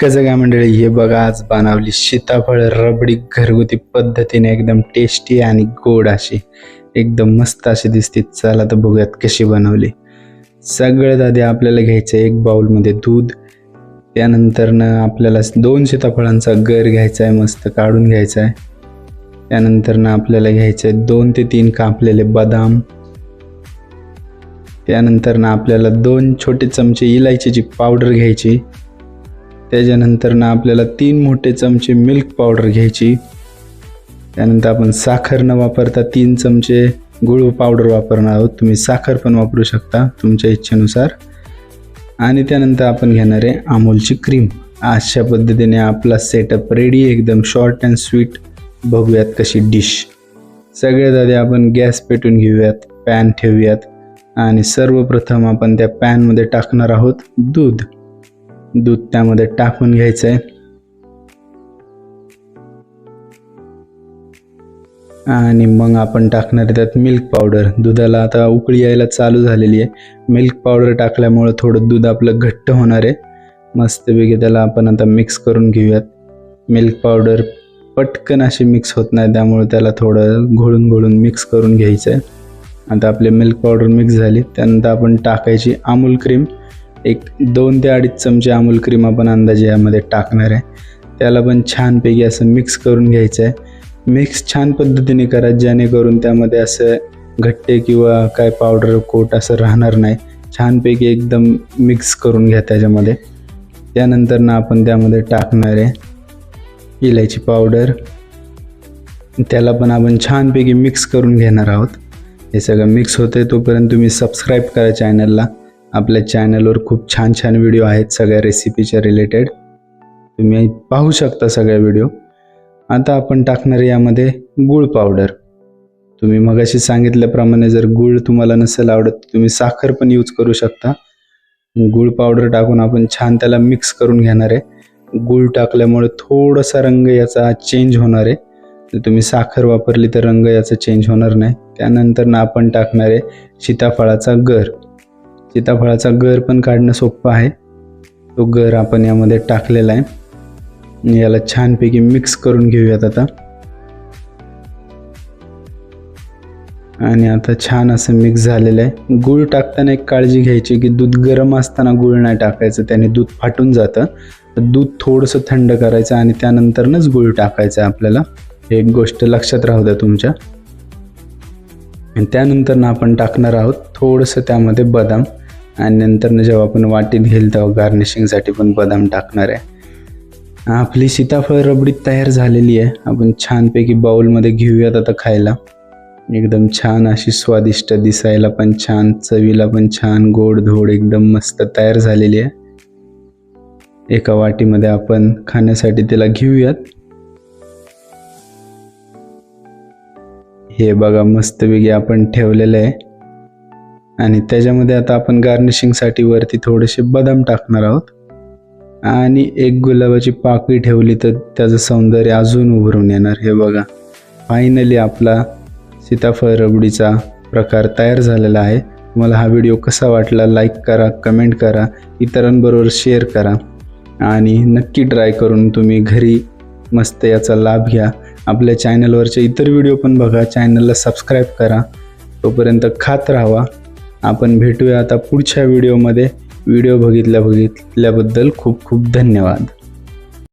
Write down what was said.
कसं काय मंडळी? हे बघा आज बनवली सीताफळ रबडी घरगुती पद्धतीने एकदम टेस्टी आणि गोड अशी. एकदम मस्त अशी दिसते. चला तर बघूयात कशी बनवली. सगळ्यात आधी आपल्याला घ्यायचं एक बाउलमध्ये दूध. त्यानंतर ना आपल्याला दोन सीताफळांचा गर घ्यायचा आहे मस्त काढून घ्यायचा आहे त्यानंतर ना आपल्याला घ्यायचं आहे दोन ते तीन कापलेले बदाम. त्यानंतर ना आपल्याला दोन छोटे चमचे इलायचीची पावडर घ्यायची. त्याच्यानंतर ना आपल्याला तीन मोठे चमचे मिल्क पावडर घ्यायची. त्यानंतर आपण साखर न वापरता तीन चमचे गुळ पावडर वापरणार आहोत. तुम्ही साखर पण वापरू शकता तुमच्या इच्छेनुसार. आणि त्यानंतर आपण घेणार आहे अमूलची क्रीम अशा पद्धतीने आपला सेटअप रेडी एकदम शॉर्ट अँड स्वीट बघूयात कशी डिश सगळ्यात आधी आपण गॅस पेटून घेऊयात पॅन ठेवूयात. आणि सर्वप्रथम आपण त्या पॅनमध्ये टाकणार आहोत दूध. दूध त्यामध्ये टाकून घ्यायचं आहे आणि मग आपण टाकणार आहे त्यात मिल्क पावडर दुधाला आता उकळी यायला चालू झालेली आहे. मिल्क पावडर टाकल्यामुळं थोडं दूध आपलं घट्ट होणार आहे. मस्तपैकी त्याला आपण आता मिक्स करून घेऊयात. मिल्क पावडर पटकन अशी मिक्स होत नाही त्यामुळे त्याला थोडं घोळून घोळून मिक्स करून घ्यायचं आहे आता आपले मिल्क पावडर मिक्स झाली त्यानंतर आपण टाकायची अमूल क्रीम एक दोन ते अडीच चमचे अमूल क्रीम आपण अंदाजे यामध्ये टाकणार आहे. त्याला पण छानपैकी असं मिक्स करून घ्यायचं आहे मिक्स छान पद्धतीने करा जेणेकरून त्यामध्ये असं घट्टे किंवा काय पावडर कोट असं राहणार नाही. छानपैकी एकदम मिक्स करून घ्या त्याच्यामध्ये. त्यानंतर ना आपण त्यामध्ये टाकणार आहे इलायची पावडर त्याला पण आपण छानपैकी मिक्स करून घेणार आहोत. हे सगळं मिक्स होतं तोपर्यंत तुम्ही सबस्क्राईब करा चॅनलला आपल्या चॅनलवर खूप छान छान व्हिडिओ आहेत सगळ्या रेसिपीच्या रिलेटेड तुम्ही पाहू शकता सगळ्या व्हिडिओ आता आपण टाकणार यामध्ये गूळ पावडर तुम्ही मगाशी सांगितल्याप्रमाणे जर गूळ तुम्हाला नसेल आवडत तर तुम्ही साखर पण यूज करू शकता. गूळ पावडर टाकून आपण छान त्याला मिक्स करून घेणार आहे. गूळ टाकल्यामुळे थोडासा रंग याचा चेंज होणार आहे. तुम्ही साखर वापरली तर रंग याचा चेंज होणार नाही. त्यानंतर ना आपण टाकणार आहे सीताफळाचा गर. सीताफळाचा गर पण काढणं सोपं आहे. तो गर आपण यामध्ये टाकलेला आहे. याला छानपैकी मिक्स करून घेऊयात आता. आणि आता छान असं मिक्स झालेलं आहे. गूळ टाकताना एक काळजी घ्यायची की दूध गरम असताना गूळ नाही टाकायचं. त्याने दूध फाटून जातं. तर दूध थोडंसं थंड करायचं आणि त्यानंतरनच गूळ टाकायचं आहे आपल्याला. एक गोष्ट लक्षात राहू द्या तुमच्या. आणि त्यानंतर ना आपण टाकणार आहोत थोडंसं त्यामध्ये बदाम. आणि नंतर जेव्हा आपण वाटीत घेईल तेव्हा गार्निशिंगसाठी पण बदाम टाकणार आहे. आपली सीताफळ रबडी तयार झालेली आहे. आपण छानपैकी बाऊलमध्ये घेऊयात आता खायला. एकदम छान अशी स्वादिष्ट दिसायला पण छान चवीला पण छान गोड धोड एकदम मस्त तयार झालेली आहे. एका वाटीमध्ये आपण खाण्यासाठी त्याला घेऊयात. हे बघा मस्तपैकी आपण ठेवलेलं आहे. आणि त्याच्यामध्ये आता आपण गार्निशिंगसाठी वरती थोडेसे बदाम टाकणार आहोत. आणि एक गुलाबाची पाकळी ठेवली तर त्याचं सौंदर्य अजून उभरून येणार. हे बघा फायनली आपला सीताफळ रबडीचा प्रकार तयार झालेला आहे. तुम्हाला हा व्हिडिओ कसा वाटला लाईक करा कमेंट करा इतरांबरोबर शेअर करा. आणि नक्की ट्राय करून तुम्ही घरी मस्त याचा लाभ घ्या. आपल्या चॅनलवरचे इतर व्हिडिओ पण बघा. चॅनलला सबस्क्राईब करा. तोपर्यंत खात राहावा. आपण भेटूया आता पुढच्या व्हिडिओमध्ये व्हिडिओ बघितल्या बघितल्याबद्दल खूप खूप धन्यवाद.